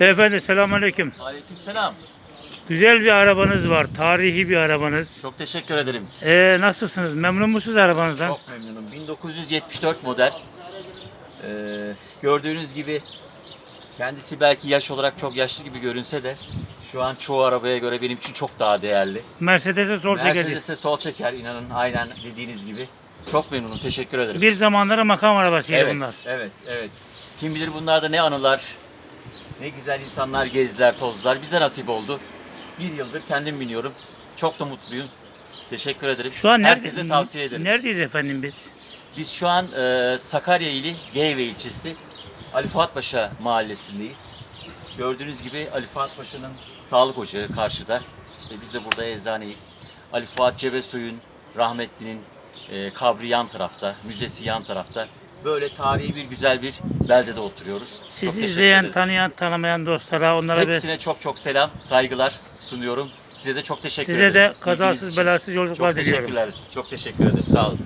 Beyefendi selamünaleyküm. Aleykümselam. Güzel bir arabanız var. Tarihi bir arabanız. Çok teşekkür ederim. Ee, nasılsınız? Memnun musunuz arabanızdan? Çok memnunum. 1974 model. Ee, gördüğünüz gibi kendisi belki yaş olarak çok yaşlı gibi görünse de şu an çoğu arabaya göre benim için çok daha değerli. Mercedes'e sol çekeriz. Mercedes'e sol çeker inanın aynen dediğiniz gibi. Çok memnunum. Teşekkür ederim. Bir zamanlara makam arabasıydı evet, bunlar. evet, evet. Kim bilir bunlarda ne anılar, ne güzel insanlar gezdiler, tozdular. Bize nasip oldu. Bir yıldır kendim biniyorum. Çok da mutluyum. Teşekkür ederim. Şu an nerede, Herkese tavsiye ederim. neredeyiz efendim biz? Biz şu an e, Sakarya ili Geyve ilçesi Ali Fuat Paşa mahallesindeyiz. Gördüğünüz gibi Ali Fuat Paşa'nın sağlık ocağı karşıda. İşte biz de burada eczaneyiz. Ali Fuat Cebesoy'un rahmetlinin e, kabri yan tarafta, müzesi yan tarafta. Böyle tarihi bir güzel bir beldede oturuyoruz. Çok teşekkür izleyen, tanıyan, tanımayan dostlara, onlara bir Hepsine çok çok selam, saygılar sunuyorum. Size de çok teşekkür size ederim. de İlginiz kazasız belasız yolculuklar Çok diliyorum. teşekkürler. Çok teşekkür ederim. Sağ olun.